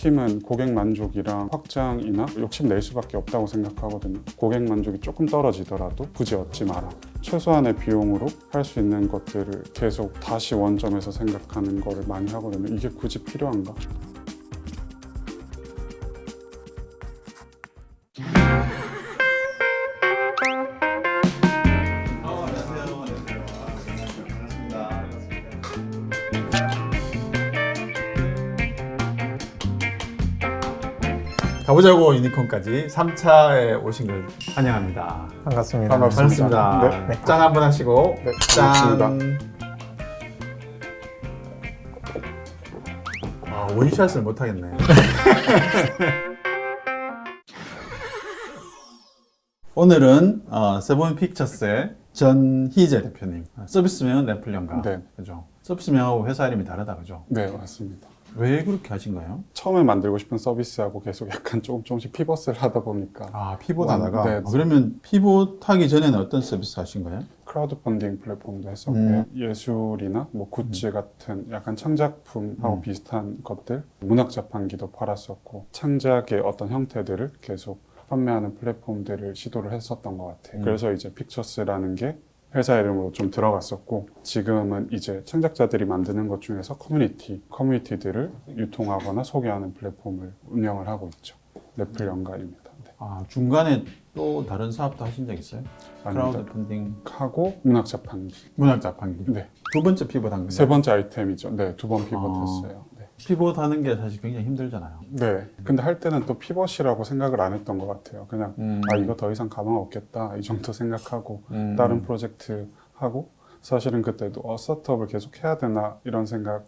팀은 고객 만족이랑 확장이나 욕심 낼 수밖에 없다고 생각하거든요. 고객 만족이 조금 떨어지더라도 굳이 얻지 마라. 최소한의 비용으로 할 수 있는 것들을 계속 다시 원점에서 생각하는 거를 많이 하거든요. 이게 굳이 필요한가? 가보자고 유니콘까지 3차에 오신 걸 환영합니다. 반갑습니다. 반갑습니다. 반갑습니다. 네. 짠 한번 하시고 네, 짠. 반갑습니다. 아, 원샷을 못 하겠네. 오늘은 어, 세븐 픽처스의 전희재 대표님 서비스명은 래플령가 네. 그죠? 서비스명하고 회사 이름이 다르다 그죠? 네, 맞습니다. 왜 그렇게 하신 거예요? 처음에 만들고 싶은 서비스하고 계속 약간 조금 조금씩 피벗을 하다 보니까 아 피봇하다가 네. 아, 그러면 피봇하기 전에는 어떤 서비스 하신 거예요? 크라우드 펀딩 플랫폼도 했었고요. 음. 예술이나 뭐 굿즈 같은 약간 창작품하고 음. 비슷한 것들, 문학 자판기도 팔았었고 창작의 어떤 형태들을 계속 판매하는 플랫폼들을 시도를 했었던 것 같아요. 음. 그래서 이제 픽처스라는 게 회사 이름으로 좀 들어갔었고 지금은 이제 창작자들이 만드는 것 중에서 커뮤니티, 커뮤니티들을 유통하거나 소개하는 플랫폼을 운영을 하고 있죠. 래플 연가입니다. 네. 아 중간에 또 다른 사업도 하신 적 있어요? 크라우드. 펀딩 하고 문학 자판기. 문학 자판기 네. 두 번째 피봇한 거예요? 세 번째 아이템이죠. 네, 두번 아. 피벗했어요. 네. 피봇하는 게 사실 굉장히 힘들잖아요. 네. 근데 할 때는 또 피벗이라고 생각을 안 했던 것 같아요. 그냥 음. 아 이거 더 이상 가망 없겠다 이 정도 생각하고 음. 다른 프로젝트 하고 사실은 그때도 어 스타트업을 계속 해야 되나 이런 생각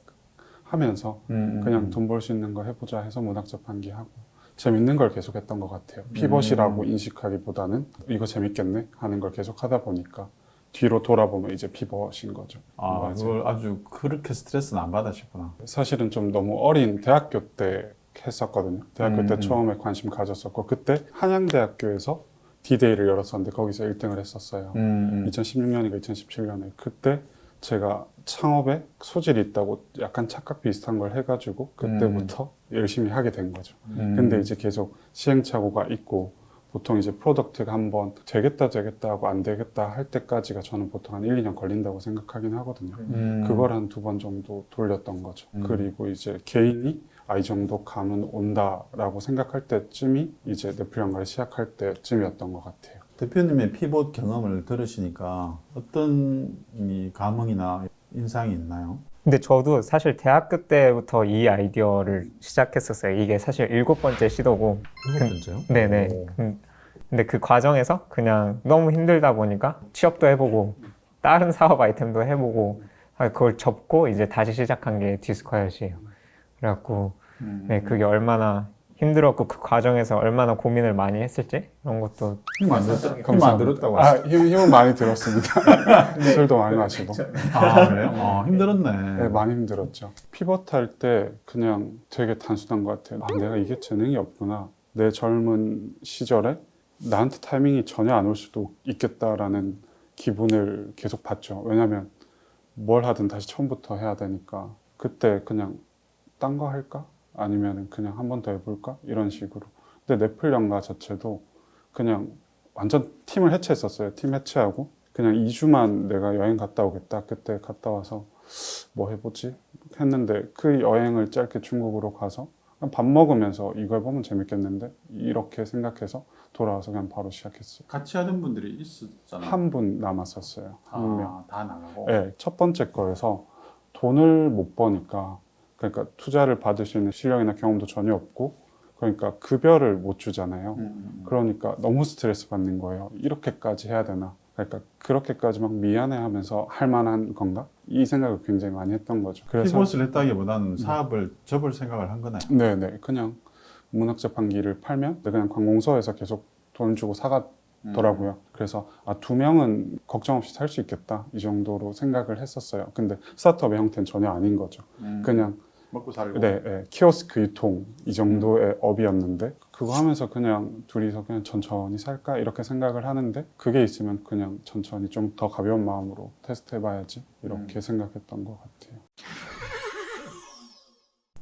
하면서 음, 음, 그냥 음. 돈벌 수 있는 거 해보자 해서 문학 자판기 하고 재밌는 걸 계속 했던 것 같아요. 피벗이라고 음. 인식하기보다는 이거 재밌겠네 하는 걸 계속 하다 보니까 뒤로 돌아보면 이제 피벗인 거죠. 아 맞아요. 그걸 아주 그렇게 스트레스는 안 받으셨구나. 사실은 좀 너무 어린 대학교 때 했었거든요. 대학교 음, 때 음. 처음에 관심 가졌었고 그때 한양대학교에서 디데이를 열었었는데 거기서 1등을 했었어요. 음, 2016년인가 2017년에 그때 제가 창업에 소질이 있다고 약간 착각 비슷한 걸 해가지고 그때부터 열심히 하게 된 거죠. 음. 근데 이제 계속 시행착오가 있고 보통 이제 프로덕트가 한번 되겠다 되겠다 하고 안 되겠다 할 때까지가 저는 보통 한 1, 2년 걸린다고 생각하긴 하거든요. 음. 그걸 한 두 번 정도 돌렸던 거죠. 음. 그리고 이제 개인이 아, 이 정도 감은 온다라고 생각할 때쯤이 이제 넷플릭을 시작할 때쯤이었던 것 같아요. 대표님의 피봇 경험을 들으시니까 어떤 이 감흥이나 인상이 있나요? 근데 저도 사실 대학교 때부터 이 아이디어를 시작했었어요. 이게 사실 일곱 번째 시도고. 일곱 번째요? 네네. 오. 음, 근데 그 과정에서 그냥 너무 힘들다 보니까 취업도 해보고 다른 사업 아이템도 해보고 아, 그걸 접고 이제 다시 시작한 게 디스커잇이에요. 그래갖고 음. 네, 그게 얼마나 힘들었고 그 과정에서 얼마나 고민을 많이 했을지 이런 것도 힘안 들었다. 힘안 들었다고 아? 힘, 힘은 많이 들었습니다. 술도 많이 마시고. 아 그래요? 아 힘들었네. 네, 많이 힘들었죠. 피벗할 때 그냥 되게 단순한 것 같아요. 아, 내가 이게 재능이 없구나. 내 젊은 시절에 나한테 타이밍이 전혀 안 올 수도 있겠다라는 기분을 계속 받죠. 왜냐하면 뭘 하든 다시 처음부터 해야 되니까 그때 그냥 딴 거 할까? 아니면 그냥 한 번 더 해볼까? 이런 식으로. 근데 넷플 연가 자체도 그냥 완전 팀을 해체했었어요. 팀 해체하고 그냥 2주만 내가 여행 갔다 오겠다. 그때 갔다 와서 뭐 해보지 했는데 그 여행을 짧게 중국으로 가서 밥 먹으면서 이걸 보면 재밌겠는데 이렇게 생각해서 돌아와서 그냥 바로 시작했어요. 같이 하던 분들이 있었잖아요. 한 분 남았었어요. 한 명. 아, 다 나가고. 네, 첫 번째 거에서 돈을 못 버니까 그러니까 투자를 받을 수 있는 실력이나 경험도 전혀 없고 그러니까 급여를 못 주잖아요. 음. 그러니까 너무 스트레스 받는 거예요. 이렇게까지 해야 되나? 그러니까 그렇게까지 막 미안해하면서 할 만한 건가? 이 생각을 굉장히 많이 했던 거죠. 그래서 피봇을 했다기보다는 사업을 접을 생각을 한 거나요? 네네 그냥 문학 자판기를 팔면 그냥 관공서에서 계속 돈 주고 사가더라고요. 그래서 아 두 명은 걱정 없이 살 수 있겠다 이 정도로 생각을 했었어요. 근데 스타트업의 형태는 전혀 아닌 거죠. 음. 그냥 먹고 살고. 네, 네, 키오스크 유통 이 정도의 업이었는데 그거 하면서 그냥 둘이서 그냥 천천히 살까 이렇게 생각을 하는데 그게 있으면 그냥 천천히 좀 더 가벼운 마음으로 테스트 해봐야지 이렇게 생각했던 것 같아요.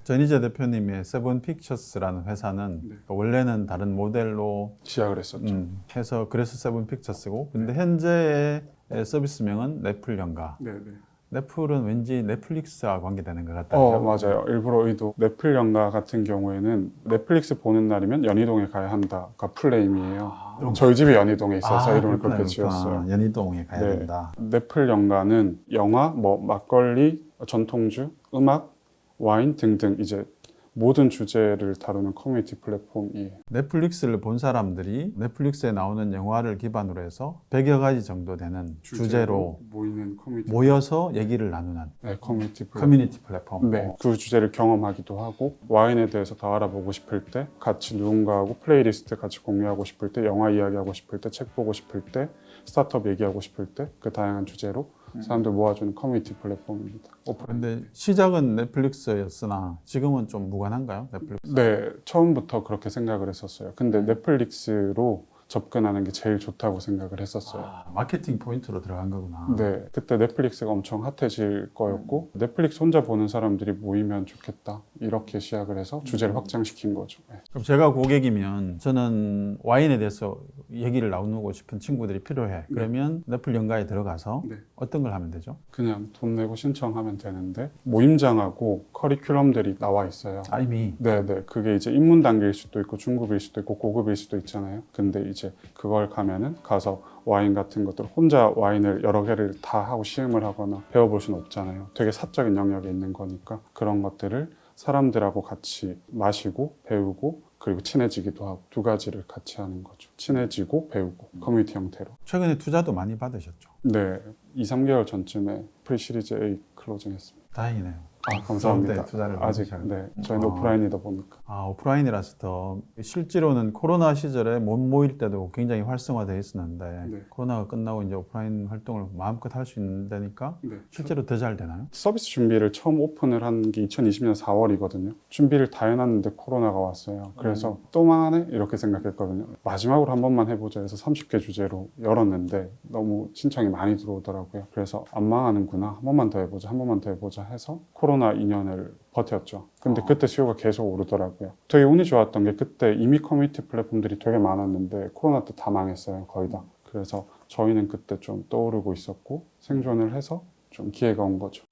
전희재 대표님의 세븐 픽처스라는 회사는 네. 원래는 다른 모델로 시작을 했었죠. 음, 해서 그래서 세븐 픽처스고 근데 현재의 서비스명은 넷플 연가. 네, 네. 넷플은 왠지 넷플릭스와 관계되는 것 같아요. 어 맞아요. 일부러 의도. 넷플 연가 같은 경우에는 넷플릭스 보는 날이면 연희동에 가야 한다가 풀네임이에요. 저희 집이 연희동에 있어서 이름을 그렇구나, 그렇게. 지었어요. 연희동에 가야 네. 된다. 넷플 연가는 영화, 뭐 막걸리, 전통주, 음악, 와인 등등 이제 모든 주제를 다루는 커뮤니티 플랫폼이에요. 넷플릭스를 본 사람들이 넷플릭스에 나오는 영화를 기반으로 해서 100여 가지 정도 되는 주제로 모이는 커뮤니티 모여서 얘기를 나누는 네, 커뮤니티 플랫폼. 커뮤니티 플랫폼. 네, 그 주제를 경험하기도 하고 와인에 대해서 더 알아보고 싶을 때 같이 누군가하고 플레이리스트 같이 공유하고 싶을 때 영화 이야기하고 싶을 때 책 보고 싶을 때 스타트업 얘기하고 싶을 때 그 다양한 주제로 사람들 모아주는 커뮤니티 플랫폼입니다. 오픈. 근데 시작은 넷플릭스였으나 지금은 좀 무관한가요? 넷플릭스. 네, 처음부터 그렇게 생각을 했었어요. 근데 넷플릭스로 접근하는 게 제일 좋다고 생각을 했었어요. 아, 마케팅 포인트로 들어간 거구나. 네, 그때 넷플릭스가 엄청 핫해질 거였고 넷플릭스 혼자 보는 사람들이 모이면 좋겠다 이렇게 시작을 해서 주제를 확장시킨 거죠. 네. 그럼 제가 고객이면 저는 와인에 대해서 얘기를 나누고 싶은 친구들이 필요해. 그러면 넷플 연가에 들어가서 네. 어떤 걸 하면 되죠? 그냥 돈 내고 신청하면 되는데 모임장하고 커리큘럼들이 나와 있어요. 아, 이미 네, 네. 그게 이제 입문 단계일 수도 있고 중급일 수도 있고 고급일 수도 있잖아요. 근데 이제 그걸 가면은 가서 와인 같은 것들 혼자 와인을 여러 개를 다 하고 시음을 하거나 배워볼 수는 없잖아요. 되게 사적인 영역에 있는 거니까 그런 것들을 사람들하고 같이 마시고 배우고 그리고 친해지기도 하고 두 가지를 같이 하는 거죠. 친해지고 배우고 커뮤니티 형태로. 최근에 투자도 많이 받으셨죠? 네, 2, 3개월 전쯤에 프리 시리즈 A 클로징했습니다. 다행이네요. 아, 감사합니다. 투자를 아직 받으셔야 네, 저희는 아. 오프라인이다 보니까. 아, 오프라인이라서 더 실제로는 코로나 시절에 못 모일 때도 굉장히 활성화되어 있었는데 네. 코로나가 끝나고 이제 오프라인 활동을 마음껏 할 수 있다니까 네. 실제로 더 잘 되나요? 서비스 준비를 처음 오픈을 한 게 2020년 4월이거든요. 준비를 다 해놨는데 코로나가 왔어요. 그래서 또 망하네? 이렇게 생각했거든요. 마지막으로 한 번만 해보자 해서 30개 주제로 열었는데 너무 신청이 많이 들어오더라고요. 그래서 안 망하는구나. 한 번만 더 해보자. 한 번만 더 해보자 해서 코로나 2년을 버텼죠. 근데 아. 그때 수요가 계속 오르더라고요. 되게 운이 좋았던 게 그때 이미 커뮤니티 플랫폼들이 되게 많았는데 코로나 때 다 망했어요. 거의 다. 그래서 저희는 그때 좀 떠오르고 있었고 생존을 해서 좀 기회가 온 거죠.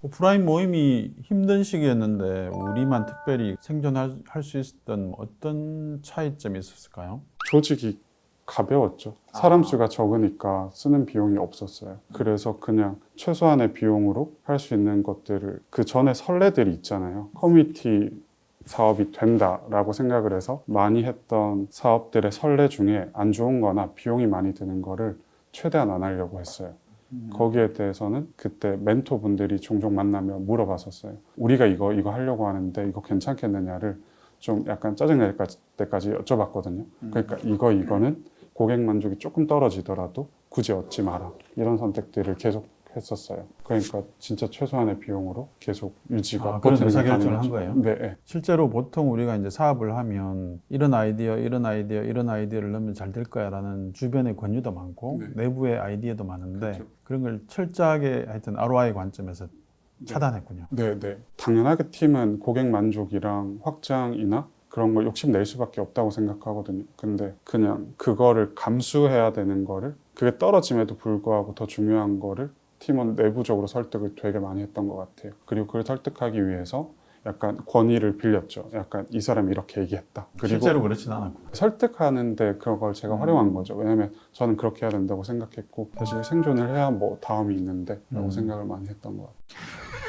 오프라인 모임이 힘든 시기였는데 우리만 특별히 생존할 수 있었던 어떤 차이점이 있었을까요? 조직이 가벼웠죠. 사람 수가 적으니까 쓰는 비용이 없었어요. 그래서 그냥 최소한의 비용으로 할 수 있는 것들을 그 전에 선례들이 있잖아요. 커뮤니티 사업이 된다라고 생각을 해서 많이 했던 사업들의 선례 중에 안 좋은 거나 비용이 많이 드는 거를 최대한 안 하려고 했어요. 거기에 대해서는 그때 멘토분들이 종종 만나면 물어봤었어요. 우리가 이거 이거 하려고 하는데 이거 괜찮겠느냐를 좀 약간 짜증낼 때까지 여쭤봤거든요. 그러니까 이거 이거는 고객 만족이 조금 떨어지더라도 굳이 얻지 마라 이런 선택들을 계속 했었어요. 그러니까 진짜 최소한의 비용으로 계속 유지가 아, 그런 의사결정을 한. 거예요? 네, 네. 실제로 보통 우리가 이제 사업을 하면 이런 아이디어, 이런 아이디어, 이런 아이디어를 넣으면 잘 될 거야라는 주변의 권유도 많고 네. 내부의 아이디어도 많은데 그렇죠. 그런 걸 철저하게 하여튼 ROI 관점에서 차단했군요. 네, 네. 당연하게 팀은 고객 만족이랑 확장이나 그런 걸 욕심낼 수밖에 없다고 생각하거든요. 근데 그냥 그거를 감수해야 되는 거를 그게 떨어짐에도 불구하고 더 중요한 거를 팀원 내부적으로 설득을 되게 많이 했던 것 같아요. 그리고 그걸 설득하기 위해서 약간 권위를 빌렸죠. 약간 이 사람이 이렇게 얘기했다. 그리고 실제로 그렇진 않았고. 설득하는데 그걸 제가 음. 활용한 거죠. 왜냐하면 저는 그렇게 해야 된다고 생각했고 사실 생존을 해야 뭐 다음이 있는데라고 음. 생각을 많이 했던 것 같아요.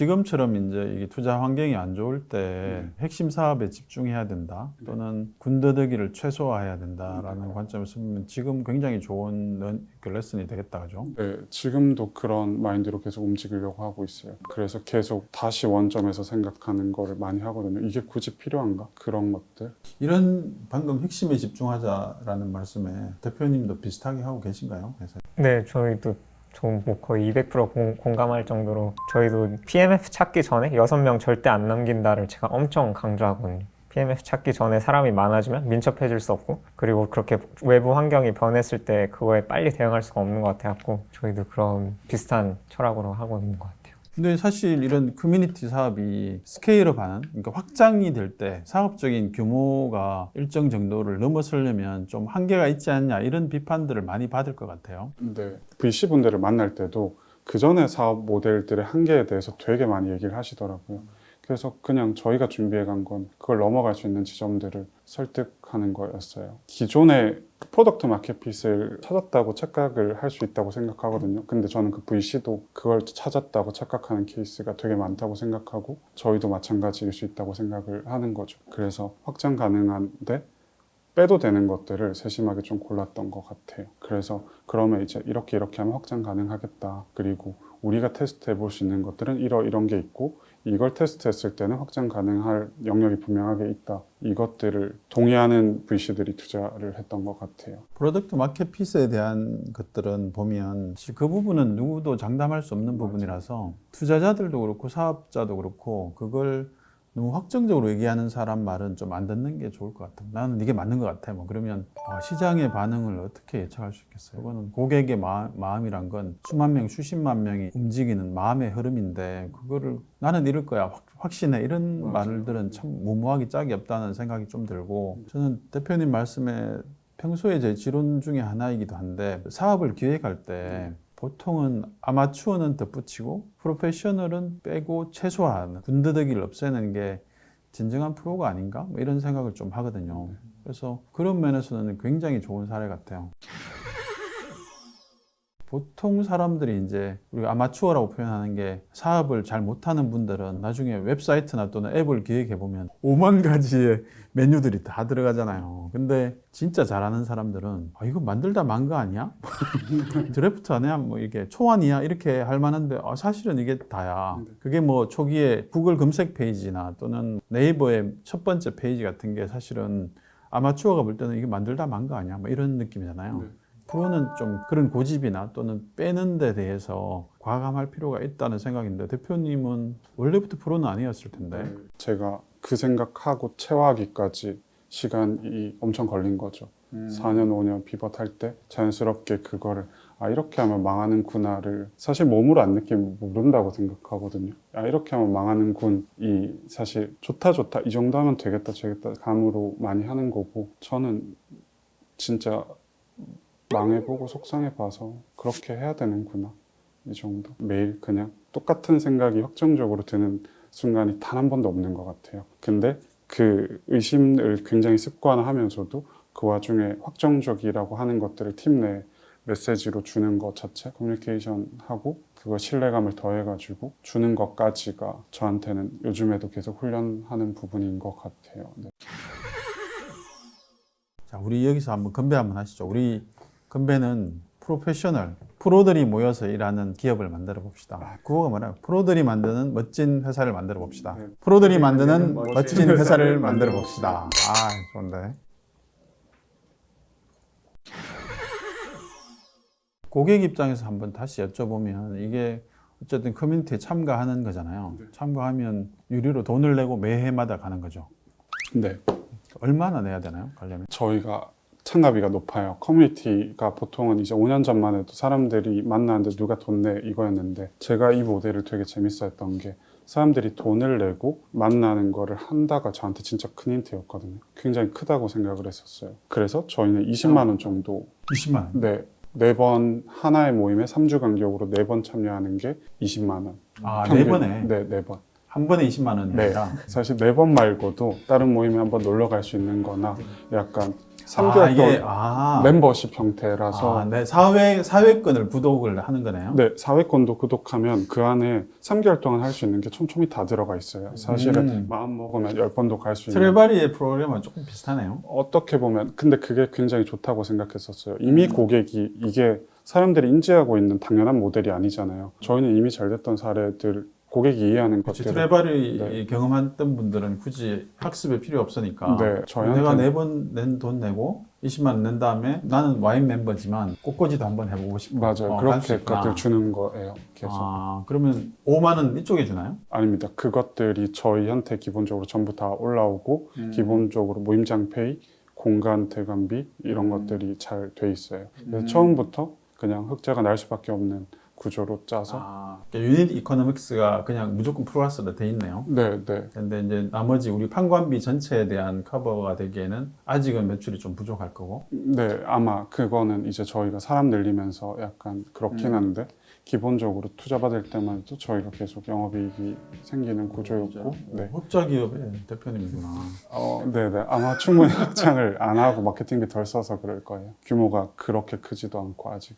지금처럼 이제 이게 투자 환경이 안 좋을 때 네. 핵심 사업에 집중해야 된다 또는 군더더기를 최소화해야 된다라는 관점에서 보면 지금 굉장히 좋은 런- 그 레슨이 되겠다 그죠? 네, 지금도 그런 마인드로 계속 움직이려고 하고 있어요. 그래서 계속 다시 원점에서 생각하는 거를 많이 하거든요. 이게 굳이 필요한가? 그런 것들. 이런 방금 핵심에 집중하자라는 말씀에 대표님도 비슷하게 하고 계신가요? 그래서 네, 저희도 저뭐 거의 200% 공, 공감할 정도로 저희도 PMF 찾기 전에 6명 절대 안 남긴다를 제가 엄청 강조하거든요. PMF 찾기 전에 사람이 많아지면 민첩해질 수 없고 그리고 그렇게 외부 환경이 변했을 때 그거에 빨리 대응할 수가 없는 것 같아갖고 저희도 그런 비슷한 철학으로 하고 있는 것 같아요. 근데 사실 이런 커뮤니티 사업이 스케일업 하는 그러니까 확장이 될 때 사업적인 규모가 일정 정도를 넘어서려면 좀 한계가 있지 않냐 이런 비판들을 많이 받을 것 같아요. 근데 VC 분들을 만날 때도 그 전에 사업 모델들의 한계에 대해서 되게 많이 얘기를 하시더라고요. 그래서 그냥 저희가 준비해 간 건 그걸 넘어갈 수 있는 지점들을 설득하는 거였어요. 기존의 프로덕트 마켓핏을 찾았다고 착각을 할 수 있다고 생각하거든요. 근데 저는 그 VC도 그걸 찾았다고 착각하는 케이스가 되게 많다고 생각하고 저희도 마찬가지일 수 있다고 생각을 하는 거죠. 그래서 확장 가능한데 빼도 되는 것들을 세심하게 좀 골랐던 것 같아요. 그래서 그러면 이제 이렇게 이렇게 하면 확장 가능하겠다. 그리고 우리가 테스트 해 볼 수 있는 것들은 이러 이런 게 있고 이걸 테스트했을 때는 확장 가능할 영역이 분명하게 있다. 이것들을 동의하는 VC들이 투자를 했던 것 같아요. 프로덕트 마켓핏에 대한 것들은 보면 그 부분은 누구도 장담할 수 없는 부분이라서 투자자들도 그렇고 사업자도 그렇고 그걸 너무 확정적으로 얘기하는 사람 말은 좀 안 듣는 게 좋을 것 같아요. 나는 이게 맞는 것 같아. 뭐 그러면 어, 시장의 반응을 어떻게 예측할 수 있겠어요? 그거는 고객의 마, 마음이란 건 수만 명, 수십만 명이 움직이는 마음의 흐름인데 그거를 나는 이럴 거야 확, 확신해 이런 맞아요. 말들은 참 무모하기 짝이 없다는 생각이 좀 들고 저는 대표님 말씀에 평소에 제 지론 중에 하나이기도 한데 사업을 기획할 때 보통은 아마추어는 덧붙이고 프로페셔널은 빼고 최소화하는 군더더기를 없애는 게 진정한 프로가 아닌가 뭐 이런 생각을 좀 하거든요. 그래서 그런 면에서는 굉장히 좋은 사례 같아요. 보통 사람들이 이제 우리가 아마추어라고 표현하는 게 사업을 잘 못하는 분들은 나중에 웹사이트나 또는 앱을 기획해 보면 5만 가지의 메뉴들이 다 들어가잖아요. 근데 진짜 잘하는 사람들은 아, 이거 만들다 만거 아니야? 드래프트 아니야? 뭐 이게 초안이야? 이렇게 할 만한데 아, 사실은 이게 다야. 그게 뭐 초기에 구글 검색 페이지나 또는 네이버의 첫 번째 페이지 같은 게 사실은 아마추어가 볼 때는 이게 만들다 만거 아니야? 뭐 이런 느낌이잖아요. 네. 프로는 좀 그런 고집이나 또는 빼는 데 대해서 과감할 필요가 있다는 생각인데 대표님은 원래부터 프로는 아니었을 텐데 제가 그 생각하고 체화하기까지 시간이 엄청 걸린 거죠. 4년, 5년 피벗 할 때 자연스럽게 그거를 아 이렇게 하면 망하는구나를 사실 몸으로 안 느끼면 모른다고 생각하거든요. 아 이렇게 하면 망하는군이 사실 좋다 좋다 이 정도 하면 되겠다 되겠다 감으로 많이 하는 거고 저는 진짜 망해보고 속상해봐서 그렇게 해야 되는구나 이 정도 매일 그냥 똑같은 생각이 확정적으로 드는 순간이 단 한 번도 없는 것 같아요. 근데 그 의심을 굉장히 습관화하면서도 그 와중에 확정적이라고 하는 것들을 팀 내 메시지로 주는 것 자체 커뮤니케이션 하고 그거 신뢰감을 더해가지고 주는 것까지가 저한테는 요즘에도 계속 훈련하는 부분인 것 같아요. 네. 자 우리 여기서 한번 건배 한번 하시죠. 우리 건배는 프로페셔널 프로들이 모여서 일하는 기업을 만들어 봅시다. 그거가 뭐냐? 프로들이 만드는 멋진 회사를 만들어 봅시다. 네. 프로들이 만드는 멋진 회사를 만들어 만들어 봅시다. 아 좋은데. 고객 입장에서 한번 다시 여쭤보면 이게 어쨌든 커뮤니티에 참가하는 거잖아요. 참가하면 유료로 돈을 내고 매해마다 가는 거죠. 네. 얼마나 내야 되나요? 가려면? 저희가 참가비가 높아요. 커뮤니티가 보통은 이제 5년 전만 해도 사람들이 만나는데 누가 돈 내 이거였는데 제가 이 모델을 되게 재밌어 했던 게 사람들이 돈을 내고 만나는 거를 한다가 저한테 진짜 큰 힌트였거든요. 굉장히 크다고 생각을 했었어요. 그래서 저희는 20만 원 정도 20만 원. 네. 네 번 하나의 모임에 3주 간격으로 네 번 참여하는 게 20만 원. 아, 평균. 네 번에? 네, 네 번. 한 번에 20만 원이 네. 사실 네 번 말고도 다른 모임에 한번 놀러 갈 수 있는 거나 약간 3개월 아, 이게 동안 아, 멤버십 형태라서 아, 네. 사회 사회권을 구독을 하는 거네요. 네, 사회권도 구독하면 그 안에 3개월 동안 할 수 있는 게 촘촘히 다 들어가 있어요. 사실은 음. 마음 먹으면 10번도 갈 수 있는. 트레바리의 프로그램은 조금 비슷하네요. 어떻게 보면 근데 그게 굉장히 좋다고 생각했었어요. 이미 음. 고객이 이게 사람들이 인지하고 있는 당연한 모델이 아니잖아요. 저희는 이미 잘 됐던 사례들 고객이 이해하는 그렇지, 것들을 트레바리 네. 경험했던 분들은 굳이 학습에 필요 없으니까 네, 저희한테는- 내가 네 번 낸 돈 내고 20만 원 낸 다음에 나는 와인 멤버지만 꽃꽂이도 한번 해보고 싶어. 맞아요. 어, 그렇게. 것들 주는 거예요. 계속. 아, 그러면 5만 원 이쪽에 주나요? 아닙니다. 그것들이 저희한테 기본적으로 전부 다 올라오고 음. 기본적으로 모임장 페이, 공간 대관비 이런 음. 것들이 잘 돼 있어요. 그래서 음. 처음부터 그냥 흑자가 날 수밖에 없는 구조로 짜서 아, 그러니까 유닛 이코노믹스가 그냥 무조건 플러스로 돼 있네요. 네, 네. 근데 이제 나머지 우리 판관비 전체에 대한 커버가 되기에는 아직은 매출이 좀 부족할 거고. 네, 아마 그거는 이제 저희가 사람 늘리면서 약간 그렇긴 음. 한데 기본적으로 투자 받을 때만 해도 저희가 계속 영업이익이 생기는 구조였고, 네. 흑자 기업의 대표님이구나. 어, 네, 네. 아마 충분히 확장을 안 하고 마케팅비 덜 써서 그럴 거예요. 규모가 그렇게 크지도 않고 아직.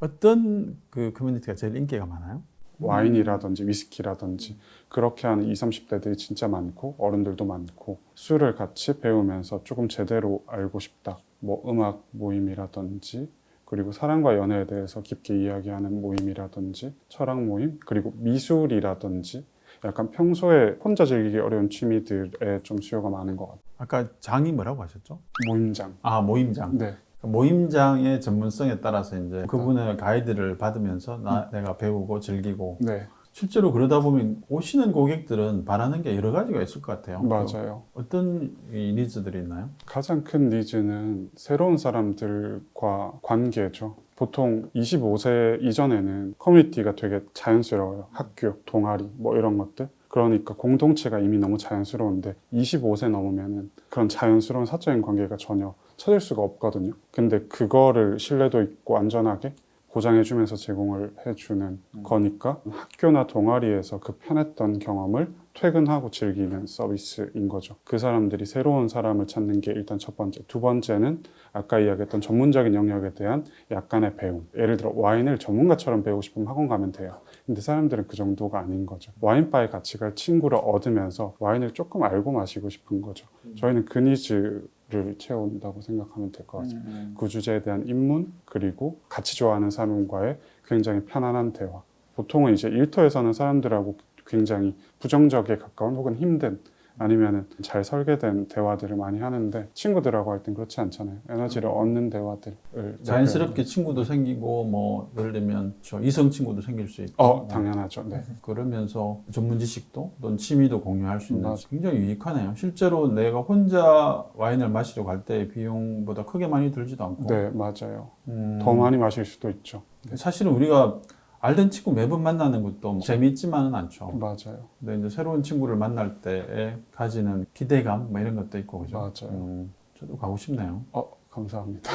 어떤 그 커뮤니티가 제일 인기가 많아요? 와인이라든지 위스키라든지 그렇게 하는 20, 30대들이 진짜 많고 어른들도 많고 술을 같이 배우면서 조금 제대로 알고 싶다. 뭐 음악 모임이라든지 그리고 사랑과 연애에 대해서 깊게 이야기하는 모임이라든지 철학 모임 그리고 미술이라든지 약간 평소에 혼자 즐기기 어려운 취미들에 좀 수요가 많은 것 같아요. 아까 장이 뭐라고 하셨죠? 모임장. 아 모임장. 네. 모임장의 전문성에 따라서 이제 그분의 가이드를 받으면서 나, 내가 배우고 즐기고 네. 실제로 그러다 보면 오시는 고객들은 바라는 게 여러 가지가 있을 것 같아요. 맞아요. 어떤 이 니즈들이 있나요? 가장 큰 니즈는 새로운 사람들과 관계죠. 보통 25세 이전에는 커뮤니티가 되게 자연스러워요. 학교, 동아리, 뭐 이런 것들. 그러니까 공동체가 이미 너무 자연스러운데 25세 넘으면은 그런 자연스러운 사적인 관계가 전혀 찾을 수가 없거든요. 근데 그거를 신뢰도 있고 안전하게 보장해주면서 제공을 해주는 거니까 학교나 동아리에서 그 편했던 경험을 퇴근하고 즐기는 서비스인 거죠. 그 사람들이 새로운 사람을 찾는 게 일단 첫 번째. 두 번째는 아까 이야기했던 전문적인 영역에 대한 약간의 배움. 예를 들어 와인을 전문가처럼 배우고 싶으면 학원 가면 돼요. 근데 사람들은 그 정도가 아닌 거죠. 와인바에 같이 갈 친구를 얻으면서 와인을 조금 알고 마시고 싶은 거죠. 저희는 그 니즈 를 채운다고 생각하면 될 것 같아요. 그 주제에 대한 입문 그리고 같이 좋아하는 사람과의 굉장히 편안한 대화. 보통은 이제 일터에서는 사람들하고 굉장히 부정적에 가까운 혹은 힘든 아니면은 잘 설계된 대화들을 많이 하는데 친구들하고 할 땐 그렇지 않잖아요. 에너지를 얻는 대화들을 자연스럽게 친구도 생기고 뭐 예를 들면 저 이성 친구도 생길 수 있고 어 당연하죠. 네. 그러면서 전문 지식도 또는 취미도 공유할 수 있는 맞아. 굉장히 유익하네요. 실제로 내가 혼자 와인을 마시려고 할때 비용보다 크게 많이 들지도 않고 네 맞아요. 음, 더 많이 마실 수도 있죠. 사실은 우리가 알던 친구 매번 만나는 것도 뭐 재미있지만은 않죠. 맞아요. 근데 이제 새로운 친구를 만날 때에 가지는 기대감 뭐 이런 것도 있고 그죠? 맞아요. 음, 저도 가고 싶네요. 어 감사합니다.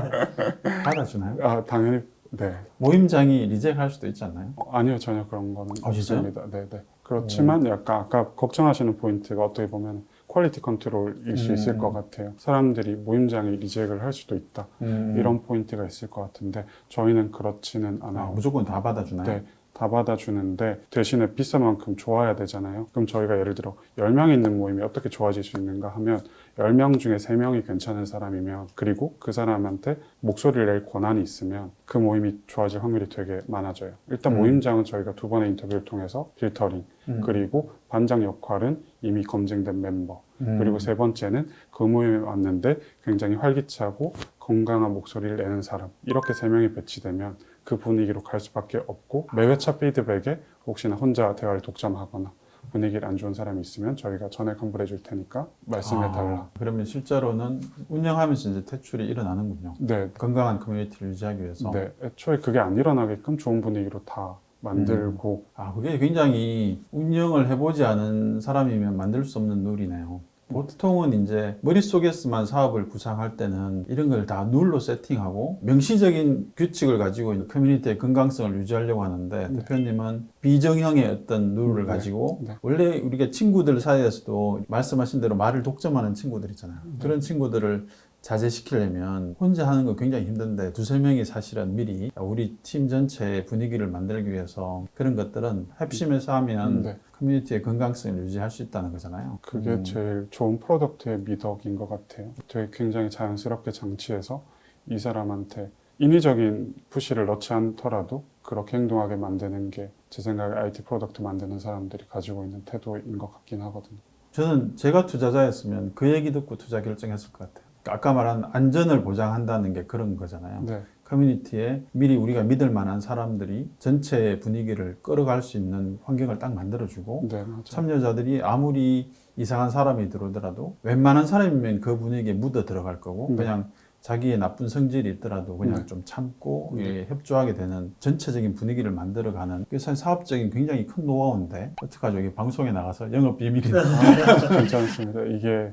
받아주나요? 아 당연히 네. 모임장이 리젝할 수도 있지 않나요? 어, 아니요 전혀 그런 거는 아, 진짜요? 없습니다. 네 네. 그렇지만 약간 아까 걱정하시는 포인트가 어떻게 보면 퀄리티 컨트롤일 수 있을 음. 것 같아요. 사람들이 모임장에 리젝을 할 수도 있다. 음, 이런 포인트가 있을 것 같은데 저희는 그렇지는 아, 않아요. 무조건 다 받아주나요? 네. 다 받아주는데 대신에 비싼 만큼 좋아야 되잖아요. 그럼 저희가 예를 들어 10명 있는 모임이 어떻게 좋아질 수 있는가 하면 10명 중에 3명이 괜찮은 사람이면 그리고 그 사람한테 목소리를 낼 권한이 있으면 그 모임이 좋아질 확률이 되게 많아져요. 일단 음. 모임장은 저희가 두 번의 인터뷰를 통해서 필터링 음. 그리고 반장 역할은 이미 검증된 멤버 음. 그리고 세 번째는 그 모임에 왔는데 굉장히 활기차고 건강한 목소리를 내는 사람 이렇게 세 명이 배치되면 그 분위기로 갈 수밖에 없고 매회차 피드백에 혹시나 혼자 대화를 독점하거나 분위기를 안 좋은 사람이 있으면 저희가 전액 환불해 줄 테니까 말씀해 달라. 아, 그러면 실제로는 운영하면서 이제 퇴출이 일어나는군요. 네, 건강한 커뮤니티를 유지하기 위해서. 네. 애초에 그게 안 일어나게끔 좋은 분위기로 다 만들고 아, 그게 굉장히 운영을 해보지 않은 사람이면 만들 수 없는 룰이네요. 보통은 이제 머릿속에서만 사업을 구상할 때는 이런 걸 다 룰로 세팅하고 명시적인 규칙을 가지고 이제 커뮤니티의 건강성을 유지하려고 하는데 네. 대표님은 비정형의 어떤 룰을 네. 가지고 네. 원래 우리가 친구들 사이에서도 말씀하신 대로 말을 독점하는 친구들 있잖아요. 네. 그런 친구들을 자제시키려면 혼자 하는 거 굉장히 힘든데 두세 명이 사실은 미리 우리 팀 전체의 분위기를 만들기 위해서 그런 것들은 합심해서 하면 네. 커뮤니티의 건강성을 유지할 수 있다는 거잖아요. 그게 음. 제일 좋은 프로덕트의 미덕인 것 같아요. 되게 굉장히 자연스럽게 장치해서 이 사람한테 인위적인 푸시를 넣지 않더라도 그렇게 행동하게 만드는 게 제 생각에 IT 프로덕트 만드는 사람들이 가지고 있는 태도인 것 같긴 하거든요. 저는 제가 투자자였으면 그 얘기 듣고 투자 결정했을 것 같아요. 아까 말한 안전을 보장한다는 게 그런 거잖아요. 네, 커뮤니티에 미리 우리가 믿을 만한 사람들이 전체의 분위기를 끌어갈 수 있는 환경을 딱 만들어주고 네. 참여자들이 아무리 이상한 사람이 들어오더라도 웬만한 사람이면 그 분위기에 묻어 들어갈 거고 네. 그냥 자기의 나쁜 성질이 있더라도 그냥 네. 좀 참고 네. 예, 협조하게 되는 전체적인 분위기를 만들어가는 그게 사실 사업적인 굉장히 큰 노하우인데 어떡하죠? 이게 방송에 나가서 영업 비밀이 아, 괜찮습니다. 이게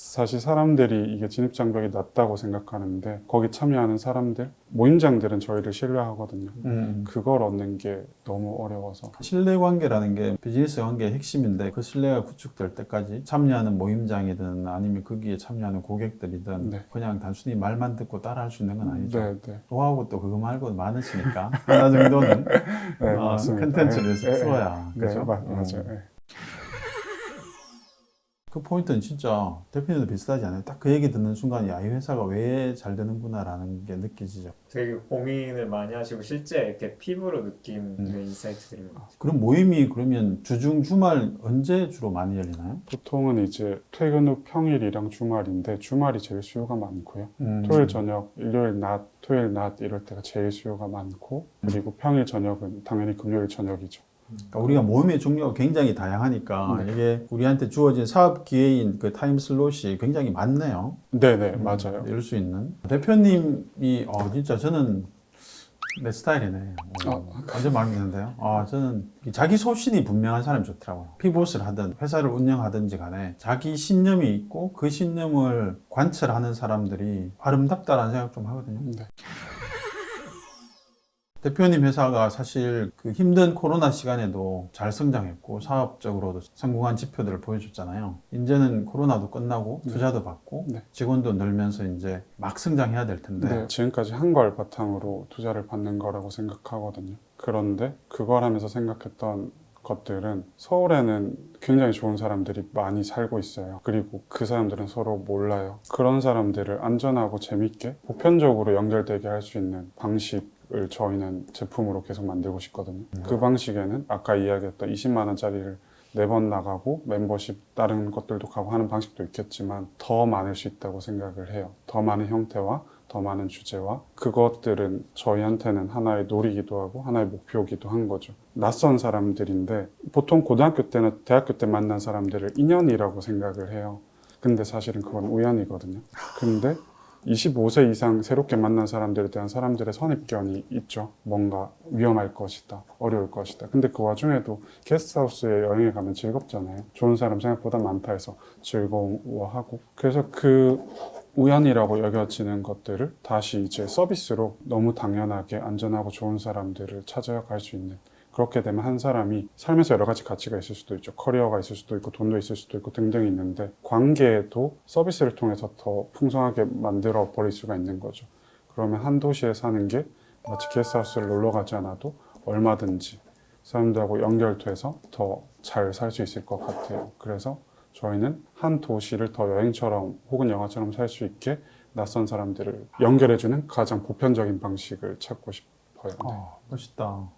사실 사람들이 이게 진입 장벽이 낮다고 생각하는데 거기 참여하는 사람들 모임장들은 저희를 신뢰하거든요. 음. 그걸 얻는 게 너무 어려워서 신뢰 관계라는 게 비즈니스 관계의 핵심인데 그 신뢰가 구축될 때까지 참여하는 모임장이든 아니면 거기에 참여하는 고객들이든 네. 그냥 단순히 말만 듣고 따라 할 수 있는 건 아니죠. 네, 네, 노하우고 또 그거 말고 많으시니까 하나 정도는 네, 어, 맞습니다. 컨텐츠를 네, 네, 풀어야 네, 그죠? 마- 음. 맞아요. 네. 그 포인트는 진짜 대표님도 비슷하지 않아요? 딱 그 얘기 듣는 순간 야 이 회사가 왜 잘 되는구나라는 게 느껴지죠. 되게 고민을 많이 하시고 실제 이렇게 피부로 느끼는 음. 인사이트들이 많죠. 그럼 모임이 그러면 주중 주말 언제 주로 많이 열리나요? 보통은 이제 퇴근 후 평일이랑 주말인데 주말이 제일 수요가 많고요. 음. 토요일 저녁, 일요일 낮, 토요일 낮 이럴 때가 제일 수요가 많고 그리고 평일 저녁은 당연히 금요일 저녁이죠. 그러니까 우리가 모임의 종류가 굉장히 다양하니까 네. 이게 우리한테 주어진 사업 기회인 그 타임 슬롯이 굉장히 많네요. 네네 음, 맞아요. 이럴 수 있는 대표님이 어 진짜 저는 내 스타일이네. 어, 어. 완전 마음에 드는데요. 아 저는 이 자기 소신이 분명한 사람이 좋더라고요. 피봇을 하든 회사를 운영하든지 간에 자기 신념이 있고 그 신념을 관철하는 사람들이 아름답다라는 생각 좀 하거든요. 네. 대표님 회사가 사실 그 힘든 코로나 시간에도 잘 성장했고 사업적으로도 성공한 지표들을 보여줬잖아요. 이제는 코로나도 끝나고 네. 투자도 받고 네. 직원도 늘면서 이제 막 성장해야 될 텐데 네, 지금까지 한 걸 바탕으로 투자를 받는 거라고 생각하거든요. 그런데 그걸 하면서 생각했던 것들은 서울에는 굉장히 좋은 사람들이 많이 살고 있어요. 그리고 그 사람들은 서로 몰라요. 그런 사람들을 안전하고 재밌게 보편적으로 연결되게 할 수 있는 방식 을 저희는 제품으로 계속 만들고 싶거든요. 그 방식에는 아까 이야기했던 20만 원짜리를 네 번 나가고 멤버십 다른 것들도 가고 하는 방식도 있겠지만 더 많을 수 있다고 생각을 해요. 더 많은 형태와 더 많은 주제와 그것들은 저희한테는 하나의 놀이기도 하고 하나의 목표기도 한 거죠. 낯선 사람들인데 보통 고등학교 때나 대학교 때 만난 사람들을 인연이라고 생각을 해요. 근데 사실은 그건 우연이거든요. 근데 25세 이상 새롭게 만난 사람들에 대한 사람들의 선입견이 있죠. 뭔가 위험할 것이다, 어려울 것이다. 근데 그 와중에도 게스트하우스에 여행에 가면 즐겁잖아요. 좋은 사람 생각보다 많다 해서 즐거워하고. 그래서 그 우연이라고 여겨지는 것들을 다시 이제 서비스로 너무 당연하게 안전하고 좋은 사람들을 찾아갈 수 있는 그렇게 되면 한 사람이 살면서 여러 가지 가치가 있을 수도 있죠. 커리어가 있을 수도 있고 돈도 있을 수도 있고 등등이 있는데 관계도 서비스를 통해서 더 풍성하게 만들어 버릴 수가 있는 거죠. 그러면 한 도시에 사는 게 마치 게스트하우스를 놀러 가지 않아도 얼마든지 사람들하고 연결돼서 더 잘 살 수 있을 것 같아요. 그래서 저희는 한 도시를 더 여행처럼 혹은 영화처럼 살 수 있게 낯선 사람들을 연결해주는 가장 보편적인 방식을 찾고 싶어요. 네. 아, 멋있다.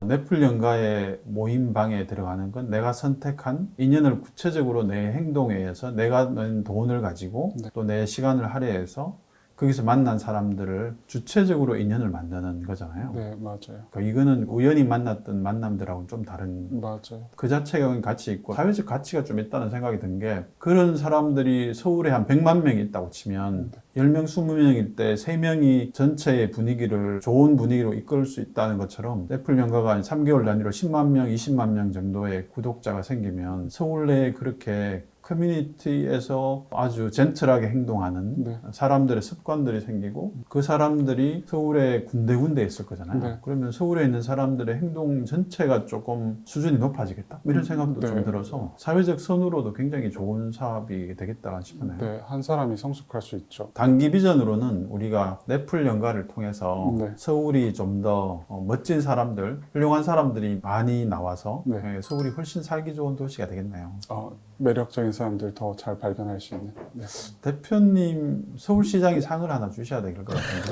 넷플 연가의 모임방에 들어가는 건 내가 선택한 인연을 구체적으로 내 행동에 의해서 내가 낸 돈을 가지고 네. 또내 시간을 할애해서 거기서 만난 사람들을 주체적으로 인연을 만드는 거잖아요. 네, 맞아요. 그러니까 이거는 우연히 만났던 만남들하고는 좀 다른 맞아요. 그 자체가 가치 있고 사회적 가치가 좀 있다는 생각이 든 게 그런 사람들이 서울에 한 100만 명이 있다고 치면 10명, 20명일 때 3명이 전체의 분위기를 좋은 분위기로 이끌 수 있다는 것처럼 애플 연가가 한 3개월 단위로 10만 명, 20만 명 정도의 구독자가 생기면 서울 내에 그렇게 커뮤니티에서 아주 젠틀하게 행동하는 네. 사람들의 습관들이 생기고 그 사람들이 서울에 군데군데 있을 거잖아요. 네. 그러면 서울에 있는 사람들의 행동 전체가 조금 수준이 높아지겠다. 뭐 이런 생각도 좀 네. 들어서 사회적 선으로도 굉장히 좋은 사업이 되겠다 싶네요. 네, 한 사람이 성숙할 수 있죠. 단기 비전으로는 우리가 넷플 연가를 통해서 네. 서울이 좀 더 멋진 사람들, 훌륭한 사람들이 많이 나와서 네. 예, 서울이 훨씬 살기 좋은 도시가 되겠네요. 어, 매력적인 사람들 더 잘 발견할 수 있는. 네. 대표님 서울시장이 상을 하나 주셔야 될 것 같은데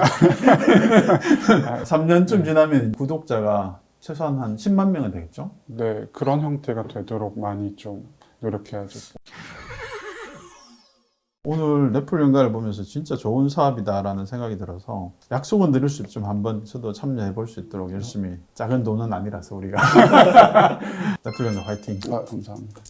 3년쯤 지나면 구독자가 최소한 한 10만 명은 되겠죠? 네, 그런 형태가 되도록 많이 좀 노력해야죠. 오늘 넷플 연가를 보면서 진짜 좋은 사업이다라는 생각이 들어서 약속은 드릴 수 있지만 한번 저도 참여해 볼 수 있도록 열심히 작은 돈은 아니라서 우리가 넷플 연가 화이팅 아, 감사합니다.